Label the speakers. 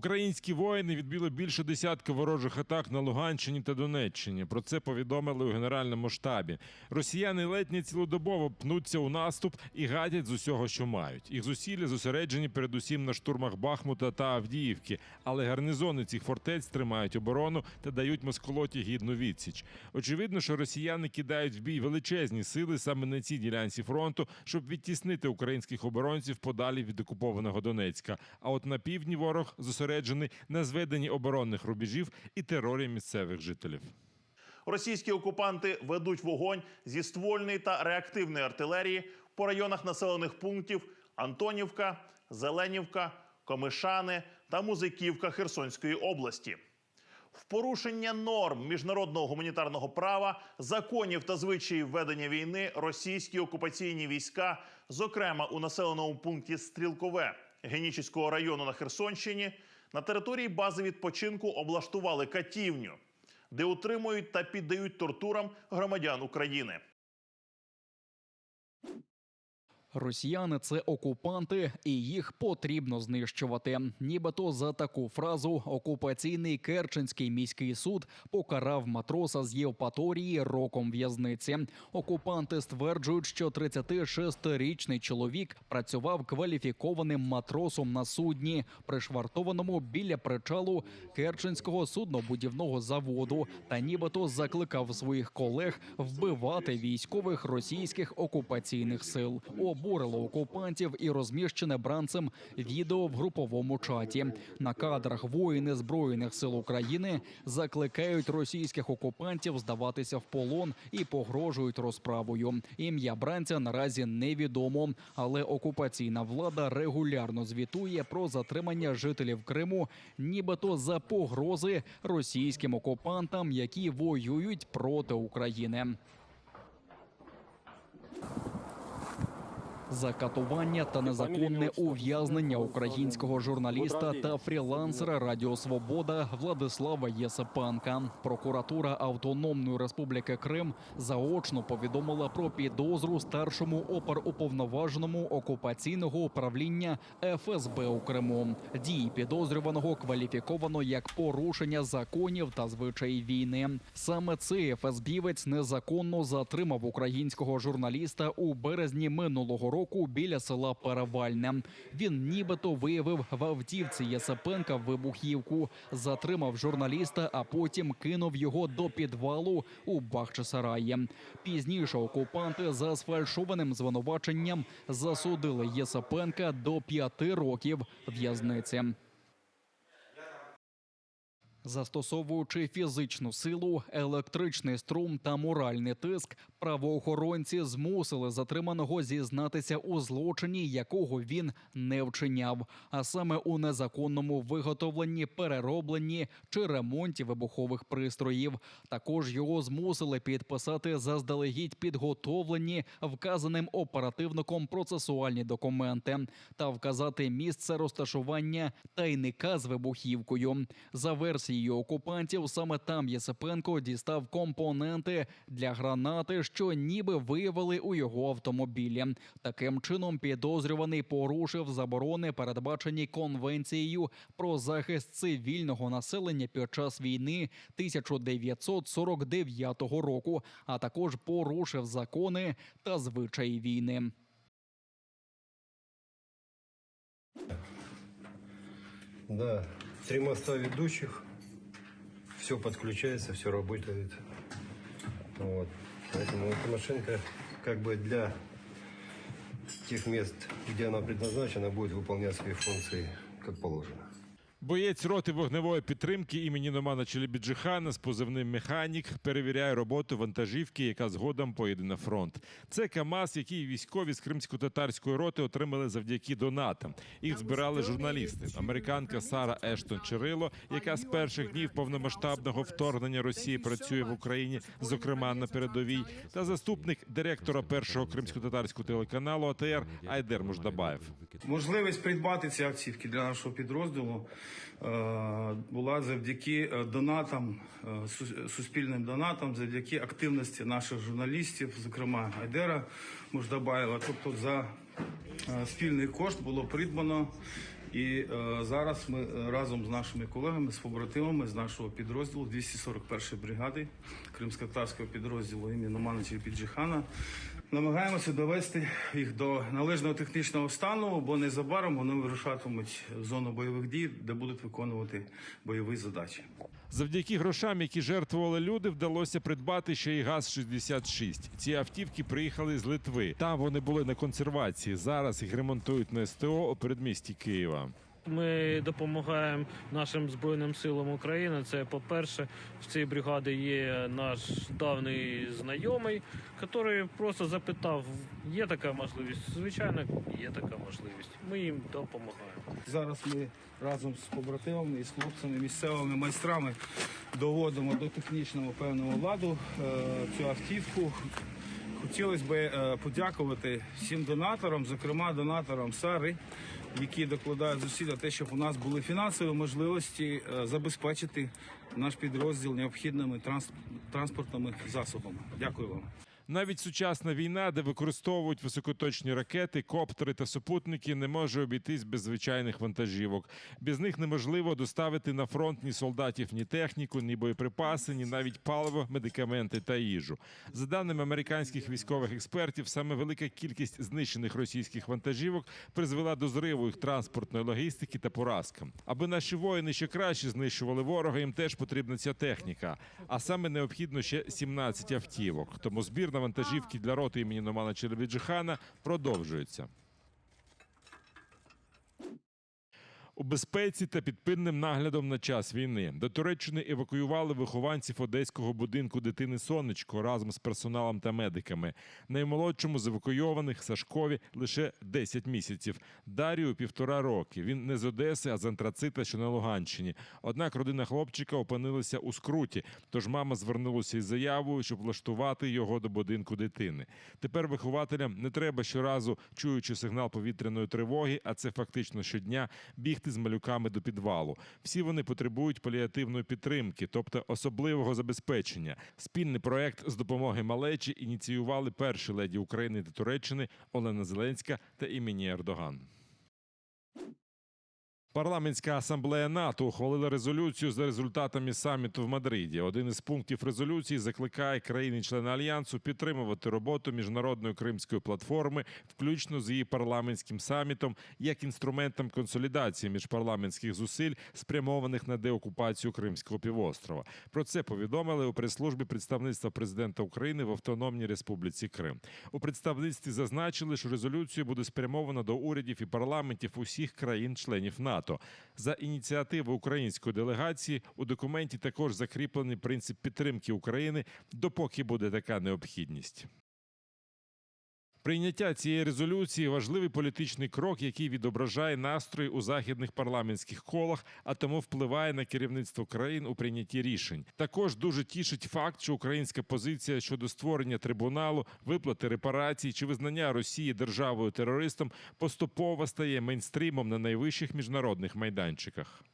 Speaker 1: Українські воїни відбили більше десятка ворожих атак на Луганщині та Донеччині. Про це повідомили у генеральному штабі. Росіяни ледь не цілодобово пнуться у наступ і гадять з усього, що мають. Їх зусилля зосереджені передусім на штурмах Бахмута та Авдіївки, але гарнизони цих фортець тримають оборону та дають москолоті гідну відсіч. Очевидно, що росіяни кидають в бій величезні сили саме на цій ділянці фронту, щоб відтіснити українських оборонців подалі від окупованого Донецька. А от на півдні ворог зосереджений на зведенні оборонних рубежів і терорі місцевих жителів.
Speaker 2: Російські окупанти ведуть вогонь зі ствольної та реактивної артилерії по районах населених пунктів Антонівка, Зеленівка, Комишани та Музиківка Херсонської області. В порушення норм міжнародного гуманітарного права, законів та звичаїв ведення війни російські окупаційні війська, зокрема у населеному пункті Стрілкове Генічеського району на Херсонщині, на території бази відпочинку облаштували катівню, де утримують та піддають тортурам громадян України.
Speaker 3: Росіяни це окупанти, і їх потрібно знищувати. Нібито за таку фразу окупаційний Керченський міський суд покарав матроса з Євпаторії роком в'язниці. Окупанти стверджують, що 36-річний чоловік працював кваліфікованим матросом на судні, пришвартованому біля причалу Керченського суднобудівного заводу, та нібито закликав своїх колег вбивати військових російських окупаційних сил. Обурило окупантів і розміщене бранцем відео в груповому чаті. На кадрах воїни збройних сил України закликають російських окупантів здаватися в полон і погрожують розправою. Ім'я бранця наразі невідомо, але окупаційна влада регулярно звітує про затримання жителів Криму, нібито за погрози російським окупантам, які воюють проти України. За катування та незаконне ув'язнення українського журналіста та фрілансера Радіо Свобода Владислава Єсипенка. Прокуратура Автономної Республіки Крим заочно повідомила про підозру старшому оперуповноваженому окупаційного управління ФСБ у Криму. Дії підозрюваного кваліфіковано як порушення законів та звичаїв війни. Саме цей ФСБівець незаконно затримав українського журналіста у березні минулого року біля села Перевальне. Він нібито виявив в автівці Єсипенка вибухівку, затримав журналіста, а потім кинув його до підвалу у Бахчисараї. Пізніше окупанти за сфальшованим звинуваченням засудили Єсипенка до п'яти років в'язниці. Застосовуючи фізичну силу, електричний струм та моральний тиск, правоохоронці змусили затриманого зізнатися у злочині, якого він не вчиняв, а саме у незаконному виготовленні, переробленні чи ремонті вибухових пристроїв. Також його змусили підписати заздалегідь підготовлені вказаним оперативником процесуальні документи та вказати місце розташування тайника з вибухівкою. За версією окупантів, саме там Єсипенко дістав компоненти для гранати, що ніби виявили у його автомобілі. Таким чином, підозрюваний порушив заборони, передбачені конвенцією про захист цивільного населення під час війни 1949 року, а також порушив закони та звичаї війни.
Speaker 4: Да, три моста ведущих, все подключается, все работает. Вот. Поэтому эта машинка как бы для тех мест, где она предназначена, будет выполнять свои функции как положено.
Speaker 1: Боєць роти вогневої підтримки імені Номана Челебіджихана з позивним механік перевіряє роботу вантажівки, яка згодом поїде на фронт. Це КАМАЗ, який військові з кримсько-татарської роти отримали завдяки донатам. Їх збирали журналісти. Американка Сара Ештон Чирило, яка з перших днів повномасштабного вторгнення Росії працює в Україні, зокрема на передовій, та заступник директора першого кримсько-татарського телеканалу АТР Айдер Муждабаєв.
Speaker 5: Можливість придбати ці автівки для нашого підрозділу була завдяки е, донатам, е, суспільним донатам, завдяки активності наших журналістів, зокрема Айдера Муждабаєва. Тобто за е, спільний кошт було придбано І е, зараз ми е, разом з нашими колегами, з побратимами з нашого підрозділу 241 бригади кримсько-татарського підрозділу імені Номановича Піджихана намагаємося довести їх до належного технічного стану, бо незабаром вони вирушатимуть в зону бойових дій, де будуть виконувати бойові задачі.
Speaker 1: Завдяки грошам, які жертвували люди, вдалося придбати ще й ГАЗ-66. Ці автівки приїхали з Литви. Там вони були на консервації. Зараз їх ремонтують на СТО у передмісті Києва.
Speaker 6: Ми допомагаємо нашим збройним силам України. Це по-перше, в цій бригаді є наш давній знайомий, який просто запитав: є така можливість? Звичайно, є така можливість. Ми їм допомагаємо.
Speaker 5: Зараз ми разом з побратимами і з хлопцями, місцевими майстрами доводимо до технічного певного ладу е, цю автівку. Хотілося б е, подякувати всім донаторам, зокрема донаторам Сари, які докладають зусиль те, щоб у нас були фінансові можливості е, забезпечити наш підрозділ необхідними транс- транспортними засобами. Дякую вам.
Speaker 1: Навіть сучасна війна, де використовують високоточні ракети, коптери та супутники, не може обійтись без звичайних вантажівок. Без них неможливо доставити на фронт ні солдатів, ні техніку, ні боєприпаси, ні навіть паливо, медикаменти та їжу. За даними американських військових експертів, саме велика кількість знищених російських вантажівок призвела до зриву їх транспортної логістики та поразкам. Аби наші воїни ще краще знищували ворога, їм теж потрібна ця техніка. А саме необхідно ще 17 автівок. Тому збір вантажівки для роти імені Номана Челебіджихана продовжується. У безпеці та під пильним наглядом на час війни до Туреччини евакуювали вихованців одеського будинку дитини Сонечко разом з персоналом та медиками. Наймолодшому з евакуйованих Сашкові лише 10 місяців. Дарію півтора роки. Він не з Одеси, а з Антрацита, що на Луганщині. Однак родина хлопчика опинилася у скруті. Тож мама звернулася із заявою, щоб влаштувати його до будинку дитини. Тепер вихователям не треба щоразу, чуючи сигнал повітряної тривоги, а це фактично щодня, бігти з малюками до підвалу. Всі вони потребують паліативної підтримки, тобто особливого забезпечення. Спільний проект з допомоги малечі ініціювали перші леді України та Туреччини Олена Зеленська та імені Ердоган. Парламентська асамблея НАТО ухвалила резолюцію за результатами саміту в Мадриді. Один із пунктів резолюції закликає країни-члени альянсу підтримувати роботу міжнародної кримської платформи, включно з її парламентським самітом, як інструментом консолідації міжпарламентських зусиль, спрямованих на деокупацію Кримського півострова. Про це повідомили у прес-службі представництва президента України в Автономній Республіці Крим. У представництві зазначили, що резолюція буде спрямована до урядів і парламентів усіх країн-членів НАТО. За ініціативи української делегації у документі також закріплений принцип підтримки України, допоки буде така необхідність. Прийняття цієї резолюції важливий політичний крок, який відображає настрої у західних парламентських колах, а тому впливає на керівництво країн у прийнятті рішень. Також дуже тішить факт, що українська позиція щодо створення трибуналу, виплати репарацій чи визнання Росії державою терористом поступово стає мейнстрімом на найвищих міжнародних майданчиках.